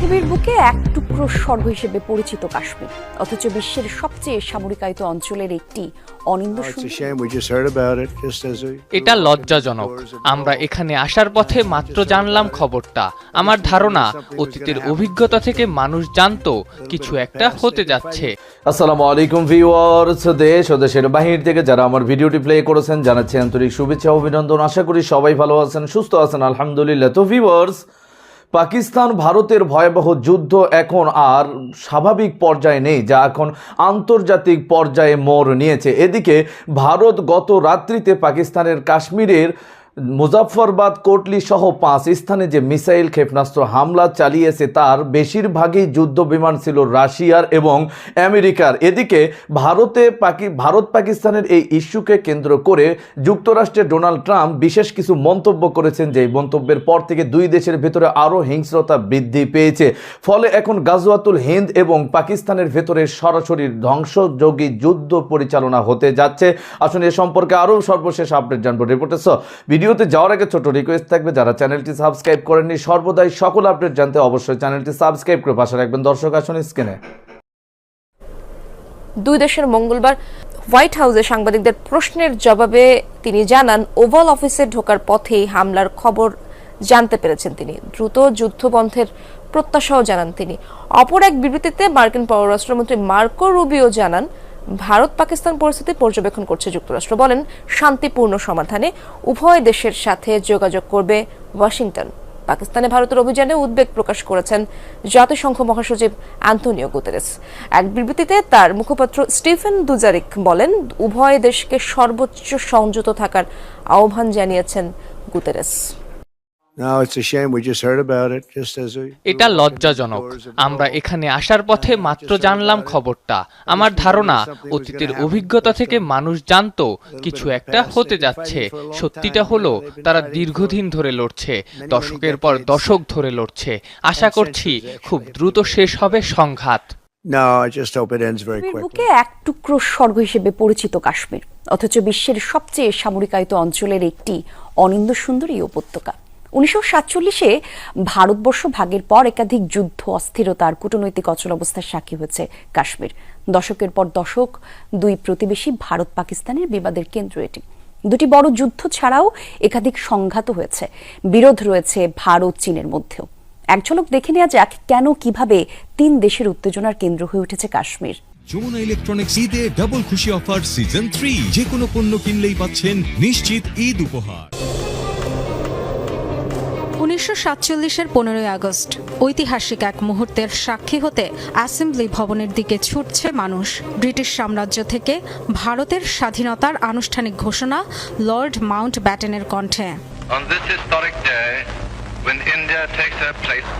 পৃথিবীর বুকে এক টুকরো স্বর্গ হিসেবে পরিচিত কাশ্মীর। অথচ বিশ্বের সবচেয়ে সামরিকায়িত অঞ্চলের একটি অনিন্দ It's a সুন্দর shame. We just heard about it just as we. এটা লজ্জাজনক। আমরা এখানে আসার পথে মাত্র জানলাম খবরটা। আমার ধারণা অতীতের অভিজ্ঞতা থেকে মানুষ জানতো কিছু একটা হতে যাচ্ছে। আসসালামু আলাইকুম ভিউয়ার্স দেশ ও দেশের বাহির থেকে যারা আমার ভিডিওটি প্লে করেছেন জানাচ্ছি আন্তরিক শুভেচ্ছা অভিনন্দন। আশা করি সবাই ভালো আছেন সুস্থ আছেন আলহামদুলিল্লাহ। তো ভিউয়ার্স পাকিস্তান ভারতের ভয়াবহ যুদ্ধ এখন আর স্বাভাবিক পর্যায়ে নেই, যা এখন আন্তর্জাতিক পর্যায়ে মোড় নিয়েছে। এদিকে ভারত গত রাত্রিতে পাকিস্তানের কাশ্মীরের মুজাফরবাদ কোটলি সহ পাঁচ স্থানে যে মিসাইল ক্ষেপণাস্ত্র হামলা চালিয়েছে, তার বেশিরভাগই যুদ্ধ বিমান ছিল রাশিয়ার এবং আমেরিকার। এদিকে ভারতে পাকি, ভারত পাকিস্তানের এই ইস্যুকে কেন্দ্র করে যুক্তরাষ্ট্রের ডোনাল্ড ট্রাম্প বিশেষ কিছু মন্তব্য করেছেন যে মন্তব্যের পর থেকে দুই দেশের ভেতরে আরও হিংস্রতা বৃদ্ধি পেয়েছে। ফলে এখন গাজওয়াতুল হিন্দ এবং পাকিস্তানের ভেতরে সরাসরি ধ্বংসযোগী যুদ্ধ পরিচালনা হতে যাচ্ছে। আসলে এ সম্পর্কে আরও সর্বশেষ আপডেট জানব। রিপোর্টার ভিডিওতে যাওয়ার আগে ছোট রিকোয়েস্ট থাকবে, যারা চ্যানেলটি সাবস্ক্রাইব করেননি, সর্বদাই সকল আপডেট জানতে অবশ্যই চ্যানেলটি সাবস্ক্রাইব করে পাশে রাখবেন। দর্শক, আসুন স্ক্রিনে দুই দেশের মঙ্গলবার হোয়াইট হাউসে সাংবাদিকদের প্রশ্নের জবাবে তিনি জানান, ওভাল অফিসে ঢোকার পথেই হামলার খবর জানতে পেরেছেন তিনি। দ্রুত যুদ্ধবন্ধের প্রত্যাশাও জানান তিনি। অপর এক বিবৃতিতে মার্কিন পররাষ্ট্রমন্ত্রী মার্কো রুবিও জানান ভারত পাকিস্তান পরিস্থিতি পর্যবেক্ষণ করছে যুক্তরাষ্ট্র। বলেন, শান্তিপূর্ণ সমাধানে উভয় দেশের সাথে যোগাযোগ করবে ওয়াশিংটন। পাকিস্তানে ভারতের অভিযানে উদ্বেগ প্রকাশ করেছেন জাতিসংঘ মহাসচিব অ্যান্টনিও গুতেরেস। এক বিবৃতিতে তার মুখপাত্র স্টিফেন দুজারিক বলেন, উভয় দেশকে সর্বোচ্চ সংযত থাকার আহ্বান জানিয়েছেন গুতেরেস। এটা লজ্জাজনক। আমরা এখানে আসার পথে মাত্র জানলাম খবরটা। আমার ধারণা অতীতের অভিজ্ঞতা থেকে মানুষ জানতো কিছু একটা হতে যাচ্ছে। সত্যিটা হলো তারা দীর্ঘদিন ধরে লড়ছে দশকের পর দশক ধরে লড়ছে। আশা করছি খুব দ্রুত শেষ হবে সংঘাত। No, I just hope it ends very পৃথিবীর বুকে এক টুকরো স্বর্গ হিসেবে পরিচিত কাশ্মীর অথচ বিশ্বের সবচেয়ে সামরিকায়িত অঞ্চলের একটি অনিন্দ সুন্দরী উপত্যকা। উনিশশো সাতচল্লিশে ভারতবর্ষ ভাগের পর একাধিক যুদ্ধ, অস্থিরতার, কূটনৈতিক অচল অবস্থার সাক্ষী হয়েছে কাশ্মীর। দশকের পর দশক, দুই প্রতিবেশী ভারত পাকিস্তানের বিবাদের কেন্দ্র এটি। দুটি বড় যুদ্ধ ছাড়াও একাধিক সংঘাত হয়েছে। বিরোধ রয়েছে ভারত চীনের মধ্যেও। এক ঝলক দেখে নেওয়া যাক কেন, কীভাবে তিন দেশের উত্তেজনার কেন্দ্র হয়ে উঠেছে কাশ্মীর। যমুনা ইলেকট্রনিক্স ঈদে ডাবল খুশি অফার সিজন থ্রি যে কোনো পণ্য কিনলেই পাচ্ছেন নিশ্চিত ঈদ উপহার। উনিশশো সাতচল্লিশের পনেরোই আগস্ট। ঐতিহাসিক এক মুহূর্তের সাক্ষী হতে অ্যাসেম্বলি ভবনের দিকে ছুটছে মানুষ। ব্রিটিশ সাম্রাজ্য থেকে ভারতের স্বাধীনতার আনুষ্ঠানিক ঘোষণা লর্ড মাউন্ট ব্যাটেনের কণ্ঠে। On this historic day, when India takes her place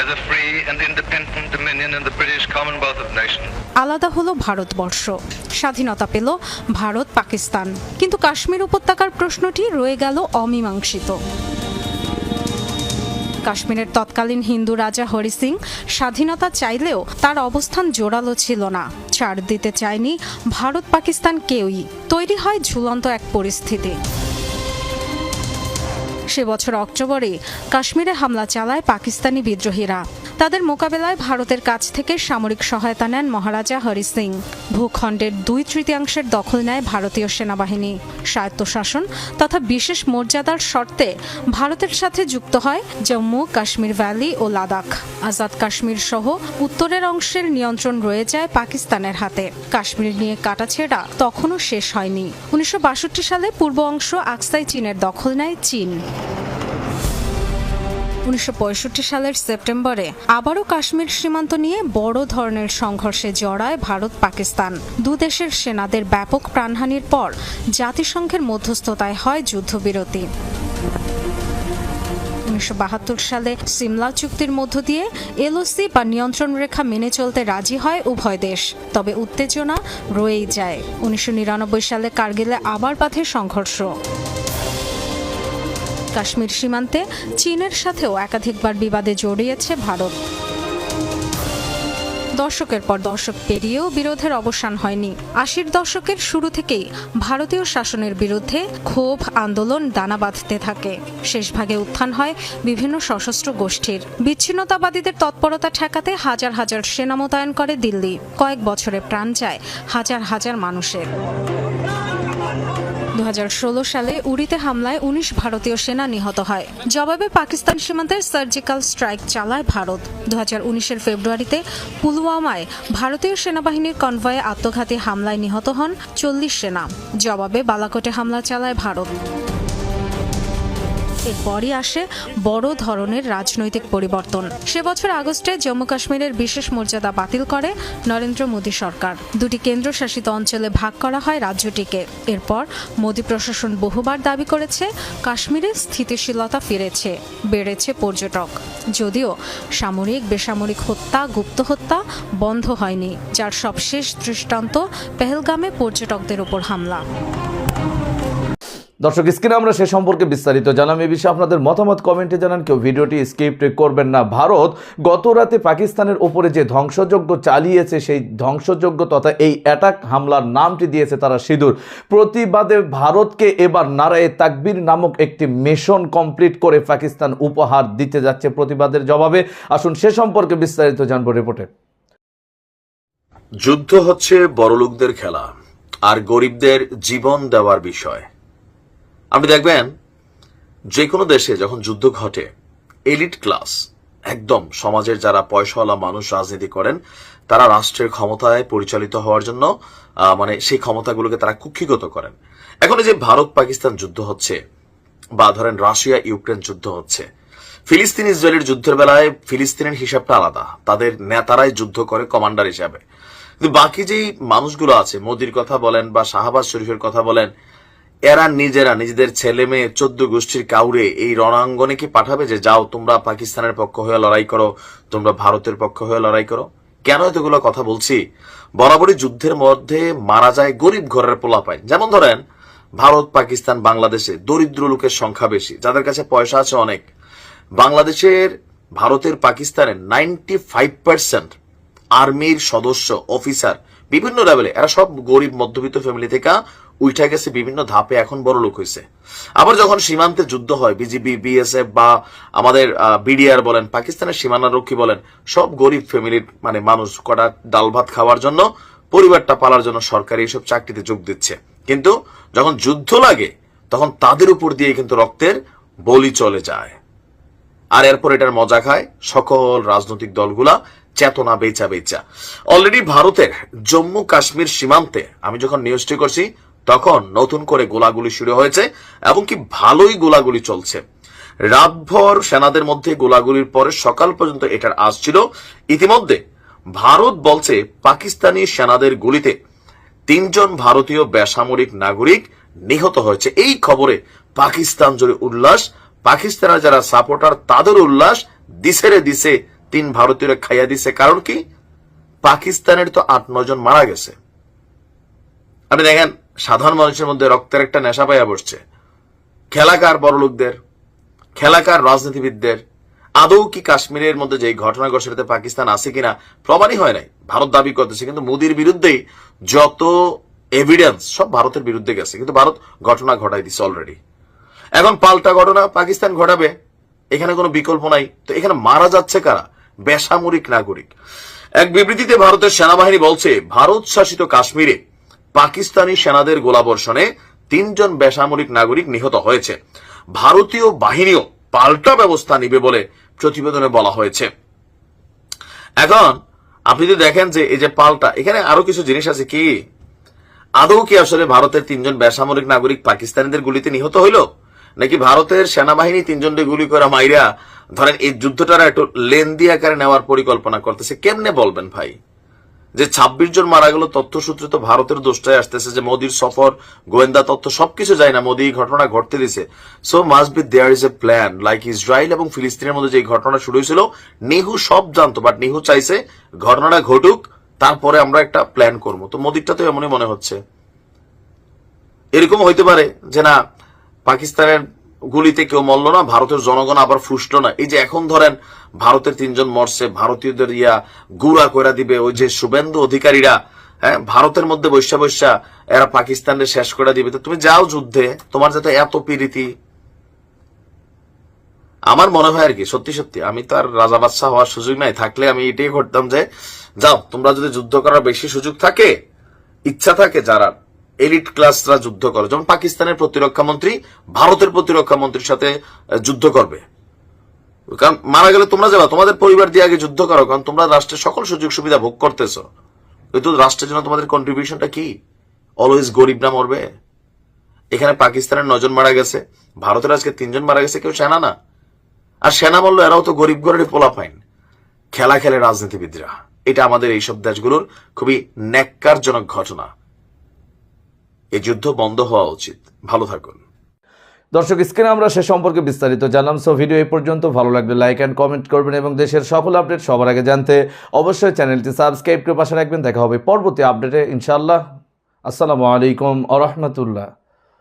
as a free and independent dominion in the British Commonwealth of Nations, আলাদা হলো ভারতবর্ষ। স্বাধীনতা পেল ভারত পাকিস্তান কিন্তু কাশ্মীর উপত্যকার প্রশ্নটি রয়ে গেল অমীমাংসিত। কাশ্মীরের তৎকালীন হিন্দু রাজা হরি সিং স্বাধীনতা চাইলেও তার অবস্থান জোরালো ছিল না। ছাড় দিতে চায়নি ভারত পাকিস্তান কেউই। তৈরি হয় ঝুলন্ত এক পরিস্থিতি। সে বছর অক্টোবরে কাশ্মীরে হামলা চালায় পাকিস্তানি বিদ্রোহীরা। তাদের মোকাবেলায় ভারতের কাছ থেকে সামরিক সহায়তা নেন মহারাজা হরি সিং। ভূখণ্ডের দুই তৃতীয়াংশের দখল নেয় ভারতীয় সেনাবাহিনী। স্বায়ত্তশাসন তথা বিশেষ মর্যাদার শর্তে ভারতের সাথে যুক্ত হয় জম্মু, কাশ্মীর ভ্যালি ও লাদাখ। আজাদ কাশ্মীর সহ উত্তরের অংশের নিয়ন্ত্রণ রয়ে যায় পাকিস্তানের হাতে। কাশ্মীর নিয়ে কাটাছেড়া তখনও শেষ হয়নি। উনিশশো বাষট্টি সালে পূর্ব অংশ আকসাই চীনের দখল নেয় চীন। উনিশশো পঁয়ষট্টি সালের সেপ্টেম্বরে আবারও কাশ্মীর সীমান্ত নিয়ে বড় ধরনের সংঘর্ষে জড়ায় ভারত পাকিস্তান। দুদেশের সেনাদের ব্যাপক প্রাণহানির পর জাতিসংঘের মধ্যস্থতায় হয় যুদ্ধবিরতি। উনিশশো বাহাত্তর সালে সিমলা চুক্তির মধ্য দিয়ে এলওসি বা নিয়ন্ত্রণ রেখা মেনে চলতে রাজি হয় উভয় দেশ। তবে উত্তেজনা রয়েই যায়। উনিশশো নিরানব্বই সালে কার্গিলে আবার বাধে সংঘর্ষ। কাশ্মীর সীমান্তে চীনের সাথেও একাধিকবার বিবাদে জড়িয়েছে ভারত। দশকের পর দশক পেরিয়েও বিরোধের অবসান হয়নি। আশির দশকের শুরু থেকেই ভারতীয় শাসনের বিরুদ্ধে ক্ষোভ, আন্দোলন, দানা বাঁধতে থাকে। শেষ ভাগে উত্থান হয় বিভিন্ন সশস্ত্র গোষ্ঠীর। বিচ্ছিন্নতাবাদীদের তৎপরতা ঠেকাতে হাজার হাজার সেনা মোতায়েন করে দিল্লি। কয়েক বছরে প্রাণ যায় হাজার হাজার মানুষের। দু হাজার ষোলো সালে উড়িতে হামলায় উনিশ ভারতীয় সেনা নিহত হয়। জবাবে পাকিস্তান সীমান্তে সার্জিক্যাল স্ট্রাইক চালায় ভারত। দু হাজার উনিশের ফেব্রুয়ারিতে পুলওয়ামায় ভারতীয় সেনাবাহিনীর কনভয়ে আত্মঘাতী হামলায় নিহত হন চল্লিশ সেনা। জবাবে বালাকোটে হামলা চালায় ভারত। এরপরই আসে বড় ধরনের রাজনৈতিক পরিবর্তন। সে বছর আগস্টে জম্মু কাশ্মীরের বিশেষ মর্যাদা বাতিল করে নরেন্দ্র মোদী সরকার। দুটি কেন্দ্রশাসিত অঞ্চলে ভাগ করা হয় রাজ্যটিকে। এরপর মোদী প্রশাসন বহুবার দাবি করেছে, কাশ্মীরে স্থিতিশীলতা ফিরেছে, বেড়েছে পর্যটক। যদিও সামরিক, বেসামরিক হত্যা, গুপ্ত হত্যা বন্ধ হয়নি, যার সবশেষ দৃষ্টান্ত পেহেলগামে পর্যটকদের উপর হামলা। দর্শক, স্ক্রিনে আমরা সে সম্পর্কে বিস্তারিত জানাম এই বিষয়ে আপনাদের মতামত, কমেন্টে জানান। কেউ ভিডিওটি স্কিপ করবেন না। ভারত গত রাতে পাকিস্তানের ওপরে যে ধ্বংসযজ্ঞ চালিয়েছে, সেই ধ্বংসযজ্ঞ তথা এই অ্যাটাক হামলার নামটি দিয়েছে তারা সিঁদুর। প্রতিবাদে ভারতকে এবার নারায়ে তাকবির নামক একটি মিশন কমপ্লিট করে পাকিস্তান উপহার দিতে যাচ্ছে প্রতিবাদের জবাবে। আসুন, সে সম্পর্কে বিস্তারিত জানব রিপোর্টে। যুদ্ধ হচ্ছে বড়লোকদের খেলা আর গরিবদের জীবন দেওয়ার বিষয়। আপনি দেখবেন যে কোনো দেশে যখন যুদ্ধ ঘটে, এলিট ক্লাস, একদম সমাজের যারা পয়সাওয়ালা মানুষ রাজনীতি করেন, তারা রাষ্ট্রের ক্ষমতায় পরিচালিত হওয়ার জন্য মানে সেই ক্ষমতাগুলোকে তারা কুক্ষিগত করেন। এখন যে ভারত পাকিস্তান যুদ্ধ হচ্ছে, বা ধরেন রাশিয়া ইউক্রেন যুদ্ধ হচ্ছে, ফিলিস্তিন ইসরায়েলের যুদ্ধের বেলায় ফিলিস্তিনের হিসাবটা আলাদা। তাদের নেতারাই যুদ্ধ করে কমান্ডার হিসাবে। কিন্তু বাকি যেই মানুষগুলো আছে, মোদির কথা বলেন বা শাহবাজ শরীফের কথা বলেন এরা নিজেরা নিজেদের ছেলে মেয়ে চোদ্দ গোষ্ঠীর কাউরে এই রণাঙ্গনে কি পাঠাবে যে, যাও, তোমরা পাকিস্তানের পক্ষ হয়ে লড়াই করো, তোমরা ভারতের পক্ষ হয়ে লড়াই করো কেন এতগুলো কথা বলছি? বরাবরই যুদ্ধের মধ্যে মারা যায় গরিব ঘরের পোলাপাইন। যেমন ধরেন, ভারত, পাকিস্তান, বাংলাদেশে দরিদ্র লোকের সংখ্যা বেশি, যাদের কাছে পয়সা আছে অনেক। বাংলাদেশের, ভারতের, পাকিস্তানের নাইনটি ফাইভ পার্সেন্ট আর্মির সদস্য অফিসার বিভিন্ন লেভেলে এরা সব গরিব, মধ্যবিত্ত ফ্যামিলি থেকে উঠা গেছে বিভিন্ন ধাপে, এখন বড় লোক হয়েছে। আবার যখন সীমান্তে যুদ্ধ হয়, বিজিবি, বিএসএফ বা আমাদের বিডিআর বলেন, পাকিস্তানের সীমানা রক্ষী বলেন, সব গরিব ফ্যামিলির মানে মানুষ কটা ডাল ভাত খাওয়ার জন্য, পরিবারটা পালার জন্য সরকারি এইসব চাকরিতে যোগ দিচ্ছে। কিন্তু যখন যুদ্ধ লাগে, তখন তাদের উপর দিয়ে কিন্তু রক্তের বলি চলে যায়। আর এরপর এটার মজা খায় সকল রাজনৈতিক দলগুলা, চেতনা বেচা বেচা। অলরেডি ভারতের জম্মু কাশ্মীর সীমান্তে, আমি যখন নিউজটি করছি তখন নতুন করে গোলাগুলি শুরু হয়েছে এবং কি ভালোই গোলাগুলি চলছে। রাতভর সেনাদের মধ্যে গোলাগুলির পরে সকাল পর্যন্ত এটার আজ ছিল। ইতিমধ্যে ভারত বলছে পাকিস্তানি সেনাদের গুলিতে তিনজন ভারতীয় বেসামরিক নাগরিক নিহত হয়েছে। এই খবরে পাকিস্তান জুড়ে উল্লাস। পাকিস্তানের যারা সাপোর্টার, তাদের উল্লাস দিছেরে দিছে তিন ভারতীয় খাইয়া দিছে। কারণ কি? পাকিস্তানের তো আট, নয় জন মারা গেছে। আপনি দেখেন সাধারণ মানুষের মধ্যে রক্তের একটা নেশা পাইয়া বসছে। খেলাকার বড় লোকদের খেলাকার রাজনীতিবিদদের, আদৌ কি কাশ্মীরের মধ্যে যে ঘটনা সেটাতে পাকিস্তান আছে কিনা প্রমাণই হয় নাই। ভারত দাবি করতেছে, কিন্তু মোদির বিরুদ্ধেই যত এভিডেন্স সব ভারতের বিরুদ্ধে গেছে, কিন্তু ভারত ঘটনা ঘটাই দিছে অলরেডি এখন পাল্টা ঘটনা পাকিস্তান ঘটাবে, এখানে কোনো বিকল্প নাই। তো এখানে মারা যাচ্ছে কারা? বেসামরিক নাগরিক। এক বিবৃতিতে ভারতের সেনাবাহিনী বলছে, ভারত শাসিত কাশ্মীরে পাকিস্তানি সেনাদের গোলাবর্ষণে তিনজন বেসামরিক নাগরিক নিহত হয়েছে। ভারতীয় বাহিনীও পাল্টা ব্যবস্থা নিবে বলে প্রতিবেদনে বলা হয়েছে। এখন আপনি যদি দেখেন যে এই যে পাল্টা, এখানে আরও কিছু জিনিস আছে কি? আদৌ কি আসলে ভারতের তিনজন বেসামরিক নাগরিক পাকিস্তানিদের গুলিতে নিহত হইল? নাকি ভারতের সেনাবাহিনী তিনজনকে গুলি করা মাইরা, ধরেন এই যুদ্ধটা একটু লেন্দি আকারে নেওয়ার পরিকল্পনা করতেছে? কেমনে বলবেন ভাই? যে ছাব্বিশ জন মারা গেল, তথ্যসূত্রে তো ভারতের দোষটাই আসতেছে যে মোদির সফর, গোয়েন্দা তথ্য, সবকিছু যায় না, মোদি এই ঘটনা ঘটতে দিছে। So must be there is a plan like Israel এবং ফিলিস্তিনের মধ্যে যে ঘটনা শুরু হয়েছিল, নেহু সব জানতো বাট নেহু চাইছে ঘটনাটা ঘটুক, তারপরে আমরা একটা প্ল্যান করব। তো মোদিরটা তো এমনই মনে হচ্ছে। এরকম হইতে পারে যে না, পাকিস্তানের গুলিতে কেউ মরল না, ভারতের জনগণ আবার ফুসলো না। এই যে এখন ধরেন ভারতের তিনজন মরছে, ভারতীয়দের ইয়া গুড়া কইরা দিবে ওই যে শুভেন্দু অধিকারীরা হ্যাঁ ভারতের মধ্যে বৈশা বৈশা এরা পাকিস্তানের শেষ করে দিবে। তো তুমি যাও যুদ্ধে, তোমার যাতে এত পীড়িতি। আমার মনে হয় আর কি, সত্যি সত্যি, আমি তো আর রাজা বাদশাহ হওয়ার সুযোগ নাই, থাকলে আমি এটাই করতাম যে, যাও, তোমরা যদি যুদ্ধ করার বেশি সুযোগ থাকে, ইচ্ছা থাকে যারা এলিট ক্লাসরা যুদ্ধ করে। যেমন পাকিস্তানের প্রতিরক্ষা মন্ত্রী, ভারতের প্রতিরক্ষা মন্ত্রীর সাথে যুদ্ধ করবে। কারণ মারা গেলে তোমরা যাবা, তোমাদের পরিবার দিয়ে আগে যুদ্ধ করো, কারণ তোমরা রাষ্ট্রের সকল সুযোগ সুবিধা ভোগ করতেছো। কিন্তু রাষ্ট্রের জন্য তোমাদের কন্ট্রিবিউশনটা কি? অলওয়েজ গরিব না মরবে। এখানে পাকিস্তানের নজন মারা গেছে, ভারতের আজকে তিনজন মারা গেছে, কেউ সেনা না। আর সেনা মল্ল এরাও তো গরিব ঘরের পোলা পাইন খেলা খেলে রাজনীতিবিদরা। এটা আমাদের এইসব দেশগুলোর খুবই ন্যাক্কারজনক ঘটনা। এই যুদ্ধ বন্ধ হওয়া উচিত। ভালো থাকুন। দর্শক, স্ক্রিনে আমরা সে সম্পর্কে বিস্তারিত জানলাম সো ভিডিও এই পর্যন্ত। ভালো লাগলে লাইক অ্যান্ড কমেন্ট করবেন এবং দেশের সকল আপডেট সবার আগে জানতে অবশ্যই চ্যানেলটি সাবস্ক্রাইব করে পাশে রাখবেন। দেখা হবে পরবর্তী আপডেটে ইনশাল্লাহ আসসালামু আলাইকুম আ রহমতুল্লাহ।